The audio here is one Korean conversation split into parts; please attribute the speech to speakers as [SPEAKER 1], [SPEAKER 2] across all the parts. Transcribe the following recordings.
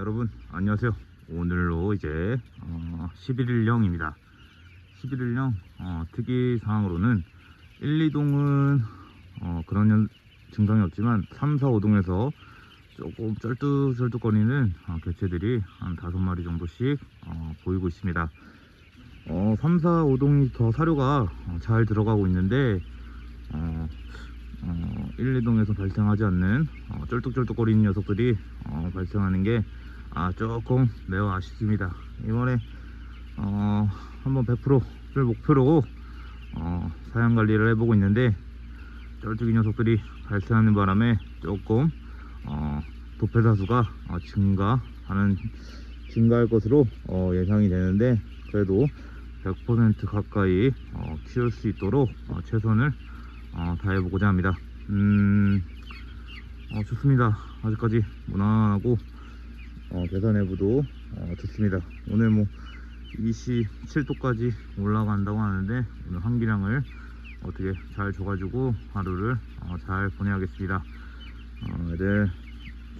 [SPEAKER 1] 여러분 안녕하세요. 오늘로 이제 어, 11일령입니다. 11일령 어, 특이사항으로는 1, 2동은 어, 그런 연- 증상이 없지만 3, 4, 5동에서 조금 쩔뚝쩔뚝거리는 어, 개체들이 한 5마리 정도씩 어, 보이고 있습니다. 어, 3, 4, 5동이 더 사료가 어, 잘 들어가고 있는데 어, 어, 1, 2동에서 발생하지 않는 어, 쩔뚝쩔뚝거리는 녀석들이 어, 발생하는 게 아, 조금 매우 아쉽습니다. 이번에 어, 한번 100%를 목표로 어, 사양 관리를 해보고 있는데 쩔뚝이 녀석들이 발생하는 바람에 조금 어, 도폐사수가 어, 증가하는 증가할 것으로 어, 예상이 되는데 그래도 100% 가까이 어, 키울 수 있도록 어, 최선을 어, 다해보고자 합니다. 음, 어, 좋습니다. 아직까지 무난하고 어, 계산 내부도 어, 좋습니다. 오늘 뭐 27도까지 올라간다고 하는데 오늘 환기량을 어떻게 잘 줘가지고 하루를 어, 잘 보내야겠습니다. 어,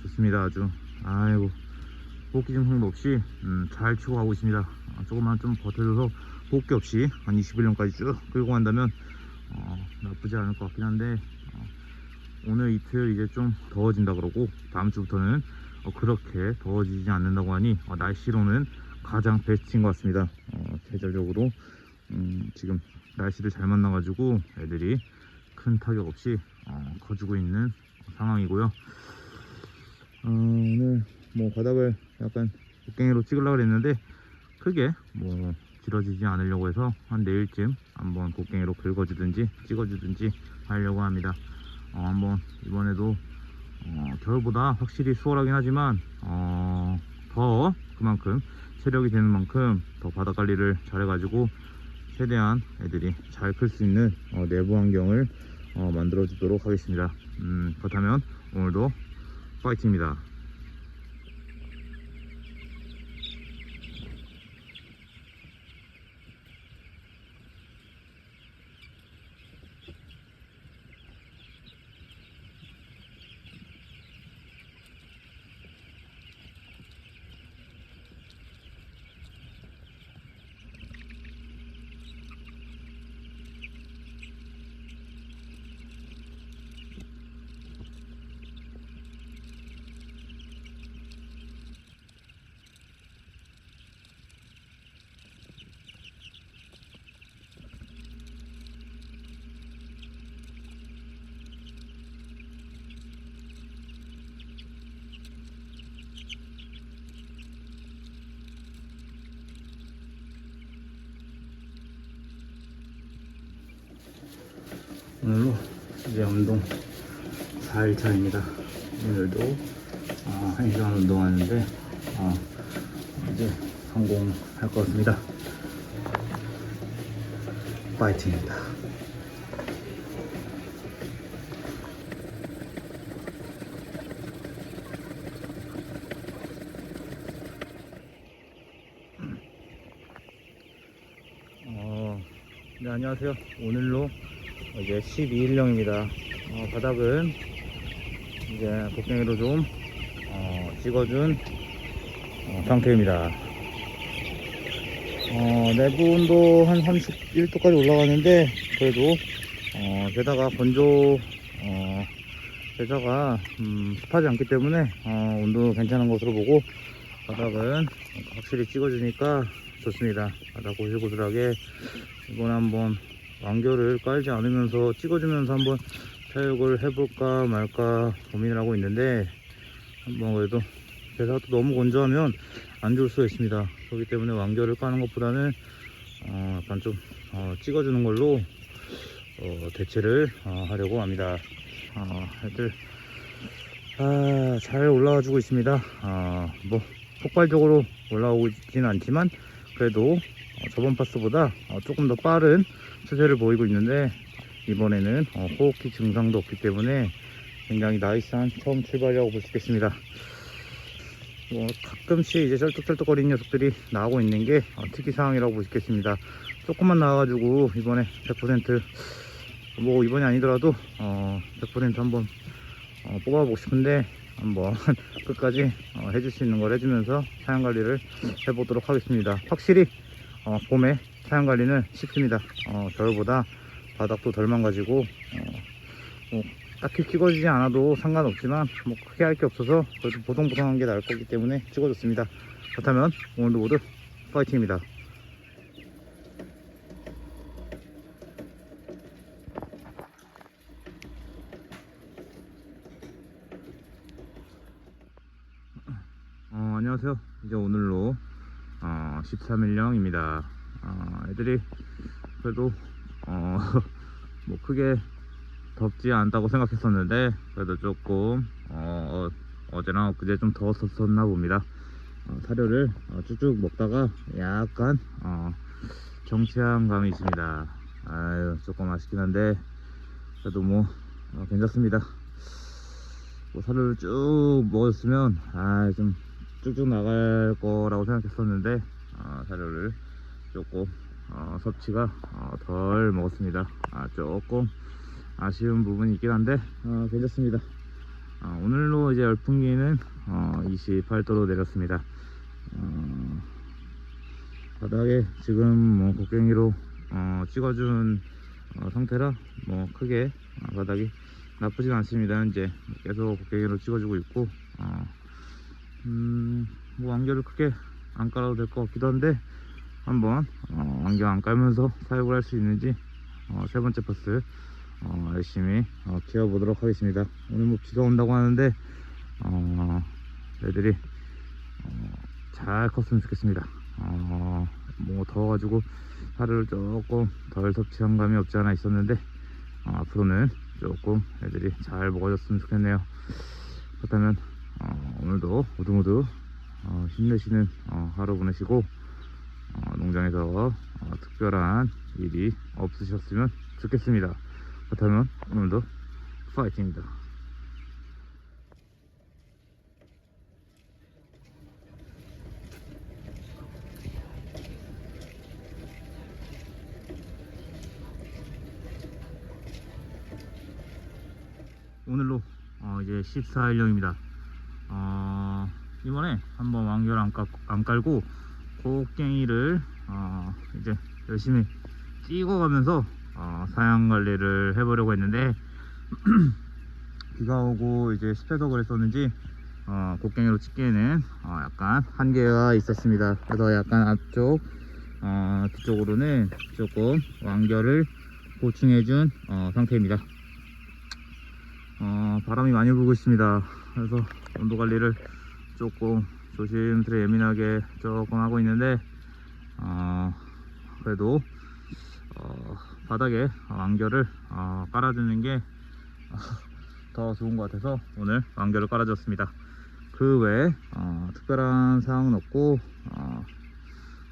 [SPEAKER 1] 좋습니다. 아주 아이고 뽑기 증상도 없이 음, 잘 치고 가고 있습니다. 어, 조금만 좀 버텨줘서 뽑기 없이 한 21년까지 쭉 끌고 간다면 어, 나쁘지 않을 것 같긴 한데 어, 오늘 이틀 이제 좀 더워진다 그러고 다음 주부터는 어, 그렇게 더워지지 않는다고 하니 어, 날씨로는 가장 베스트인 것 같습니다. 어, 계절적으로 음, 지금 날씨를 잘 만나가지고 애들이 큰 타격 없이 어, 커지고 있는 상황이고요. 어, 오늘 뭐 바닥을 약간 곡괭이로 찍으려고 했는데 크게 뭐 길어지지 않으려고 해서 한 내일쯤 한번 곡괭이로 긁어주든지 찍어주든지 하려고 합니다. 어, 한번 이번에도 어, 겨울보다 확실히 수월하긴 하지만 어, 더 그만큼 체력이 되는 만큼 더 바닥 관리를 잘 해가지고 최대한 애들이 잘 클 수 있는 어, 내부 환경을 어, 만들어 주도록 하겠습니다. 음, 그렇다면 오늘도 파이팅입니다. 오늘로 이제 운동 4일차입니다. 오늘도 어, 1시간 운동하는데 어, 이제 성공할 것 같습니다. 파이팅입니다. 어, 네, 안녕하세요. 오늘로 이제 12일령입니다. 어, 바닥은 이제 곡괭이로 좀 어, 찍어준 어, 상태입니다. 어, 내부 온도 한 31도까지 올라가는데 그래도 어, 게다가 건조 어, 게다가 음, 습하지 않기 때문에 어, 온도 괜찮은 것으로 보고 바닥은 확실히 찍어주니까 좋습니다. 바닥 고슬고슬하게 이번 한번 완결을 깔지 않으면서 찍어주면서 한번 사육을 해볼까 말까 고민을 하고 있는데 한번 그래도 또 너무 건조하면 안 좋을 수가 있습니다. 그렇기 때문에 완결을 까는 것보다는 어, 약간 좀 어, 찍어주는 걸로 어, 대체를 어, 하려고 합니다. 어, 애들 아, 잘 올라와 주고 있습니다. 아, 뭐 폭발적으로 있지는 않지만 그래도 어, 저번 파스보다 어, 조금 더 빠른 추세를 보이고 있는데 이번에는 어, 호흡기 증상도 없기 때문에 굉장히 나이스한 처음 출발이라고 볼 수 있겠습니다. 뭐 가끔씩 이제 쩔뚝쩔뚝거리는 녀석들이 나오고 있는 게 어, 특이사항이라고 볼 수 있겠습니다. 조금만 나와가지고 이번에 100%뭐 이번이 아니더라도 어, 100% 한번 어, 뽑아보고 싶은데 한번 끝까지 어, 해줄 수 있는 걸 해주면서 사양 관리를 해보도록 하겠습니다. 확실히 어, 봄에 사양 관리는 쉽습니다. 어, 겨울보다 바닥도 덜 망가지고 어, 뭐 딱히 찍어지지 않아도 상관없지만 뭐 크게 할 게 없어서 그래도 보송보송한 게 나을 거기 때문에 찍어줬습니다. 그렇다면 오늘도 모두 파이팅입니다. 어, 안녕하세요. 이제 오늘로 어, 13일령입니다. 어, 애들이 그래도 어, 뭐 크게 덥지 않다고 생각했었는데 그래도 조금 어, 어, 제나 엊그제 좀 더웠었나 봅니다. 어, 사료를 어, 쭉쭉 먹다가 약간 어, 정체한 감이 있습니다. 아유 조금 아쉽긴 한데 그래도 뭐 어, 괜찮습니다. 뭐 사료를 쭉 먹었으면 아 좀 쭉쭉 나갈 거라고 생각했었는데 어, 사료를 조금 어, 섭취가 어, 덜 먹었습니다. 아, 조금 아쉬운 부분이 있긴 한데 어, 괜찮습니다. 어, 오늘로 이제 열풍기는 어, 28도로 내렸습니다. 어, 바닥에 지금 뭐 곡괭이로 어, 찍어준 어, 상태라 뭐 크게 어, 바닥이 나쁘진 않습니다. 이제 계속 곡괭이로 찍어주고 있고 어, 음, 뭐 안개를 크게 안 깔아도 될 것 같기도 한데 한번 어, 안경 안 깔면서 사용을 할 수 있는지 어, 세 번째 파스 어, 열심히 어, 키워보도록 하겠습니다. 오늘 뭐 비가 온다고 하는데 어, 애들이 어, 잘 컸으면 좋겠습니다. 어, 뭐 더워가지고 하루를 조금 덜 섭취한 감이 없지 않아 있었는데 어, 앞으로는 조금 애들이 잘 먹어줬으면 좋겠네요. 그렇다면 어, 오늘도 모두 모두 어, 힘내시는 어, 하루 보내시고 어, 농장에서 어, 특별한 일이 없으셨으면 좋겠습니다. 그렇다면 오늘도 파이팅입니다. 오늘로 어, 이제 14일령입니다. 어, 이번에 한번 완결 안, 깔, 안 깔고 곡괭이를 어, 이제 열심히 찍어가면서 어, 사양 관리를 해보려고 했는데 비가 오고 이제 습해서 그랬었는지 어, 곡괭이로 찍기에는 어, 약간 한계가 있었습니다. 그래서 약간 앞쪽 어, 뒤쪽으로는 조금 완결을 보충해준 어, 상태입니다. 어, 바람이 많이 불고 있습니다. 그래서 온도 관리를 조금 조심스레 예민하게 조금 하고 있는데 어, 그래도 어, 바닥에 완결을 어, 깔아주는 게 더 좋은 것 같아서 오늘 완결을 깔아줬습니다. 그 외에 어, 특별한 사항은 없고 어,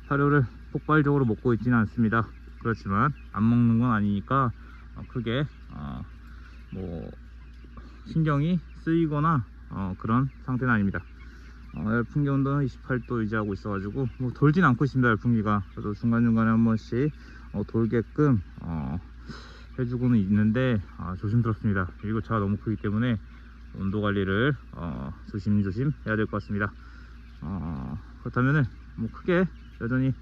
[SPEAKER 1] 사료를 폭발적으로 먹고 있지는 않습니다. 그렇지만 안 먹는 건 아니니까 어, 크게 어, 뭐 신경이 쓰이거나 어, 그런 상태는 아닙니다. 어, 열풍기 온도는 28도 유지하고 있어가지고 뭐 돌진 않고 있습니다. 열풍기가 그래도 중간중간에 한 번씩 어, 돌게끔 어, 해주고는 있는데 아, 조심스럽습니다. 그리고 차가 너무 크기 때문에 온도 관리를 어, 조심조심 해야 될 것 같습니다. 어, 그렇다면은 뭐 크게 여전히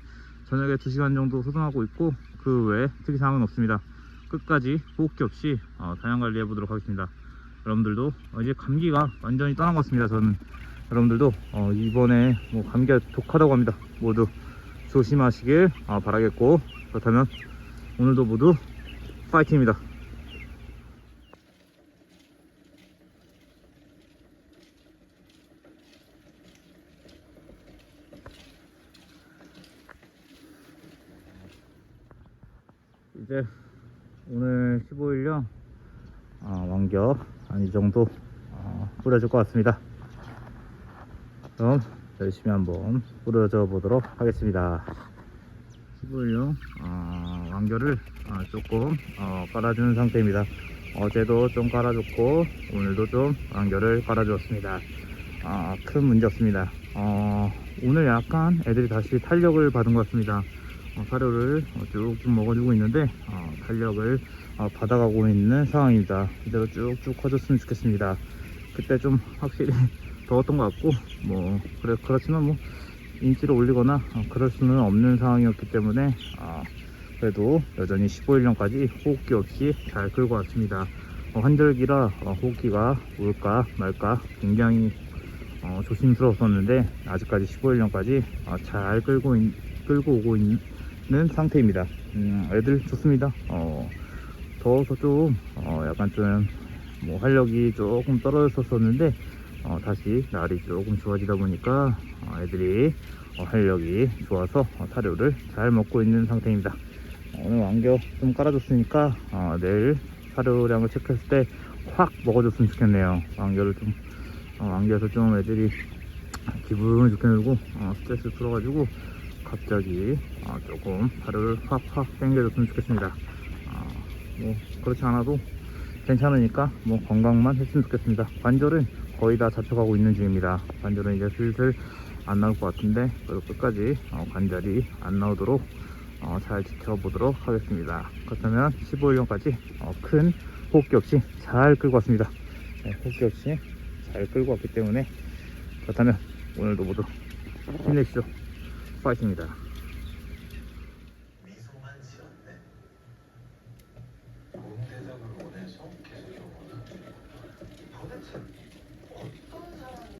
[SPEAKER 1] 저녁에 2시간 정도 소등하고 있고 그 외에 특이사항은 없습니다. 끝까지 호흡기 없이 어, 사냥 관리해 보도록 하겠습니다. 여러분들도 어, 이제 감기가 완전히 떠난 것 같습니다. 저는 여러분들도 어, 이번에 뭐 감기가 독하다고 합니다. 모두 조심하시길 어, 바라겠고 그렇다면 오늘도 모두 파이팅입니다. 이제 오늘 15일령 어, 완결 한이 정도 어, 뿌려줄 것 같습니다. 그럼 열심히 한번 뿌려줘 보도록 하겠습니다. 15일령 어, 완결을 어, 조금 어, 깔아주는 상태입니다. 어제도 좀 깔아줬고 오늘도 좀 완결을 깔아주었습니다. 아, 큰 문제 없습니다. 어, 오늘 약간 애들이 다시 탄력을 받은 것 같습니다. 어, 사료를 어, 쭉쭉 먹어주고 있는데 어, 탄력을 어, 받아가고 있는 상황입니다. 이대로 쭉쭉 커졌으면 좋겠습니다. 그때 좀 확실히 더웠던 것 같고 뭐 그래 그렇지만 뭐 인지를 올리거나 어, 그럴 수는 없는 상황이었기 때문에 아, 그래도 여전히 15일령까지 호흡기 없이 잘 끌고 왔습니다. 어, 환절기라 어, 호흡기가 올까 말까 굉장히 어, 조심스러웠었는데 아직까지 15일령까지 어, 잘 끌고 있- 끌고 오고 있는 상태입니다. 음, 애들 좋습니다. 어, 더워서 좀 어, 약간 좀 뭐 활력이 조금 떨어졌었는데 어, 다시 날이 조금 좋아지다 보니까 어, 애들이 어, 활력이 좋아서 어, 사료를 잘 먹고 있는 상태입니다. 어, 오늘 왕겨 좀 깔아줬으니까 어, 내일 사료량을 체크했을 때 확 먹어줬으면 좋겠네요. 왕겨를 좀 어, 왕겨에서 좀 애들이 기분을 좋게 놀고 어, 스트레스 풀어가지고 갑자기 어, 조금 사료를 확확 땡겨줬으면 좋겠습니다. 어, 뭐 그렇지 않아도 괜찮으니까 뭐 건강만 했으면 좋겠습니다. 관절은 거의 다 잡혀가고 있는 중입니다. 관절은 이제 슬슬 안 나올 것 같은데 그래도 끝까지 어, 관절이 안 나오도록 어, 잘 지켜보도록 하겠습니다. 그렇다면 15일령까지 어, 큰 호흡기 없이 잘 끌고 왔습니다. 네, 호흡기 없이 잘 끌고 왔기 때문에 그렇다면 오늘도 모두 힘내시죠. 파이팅입니다.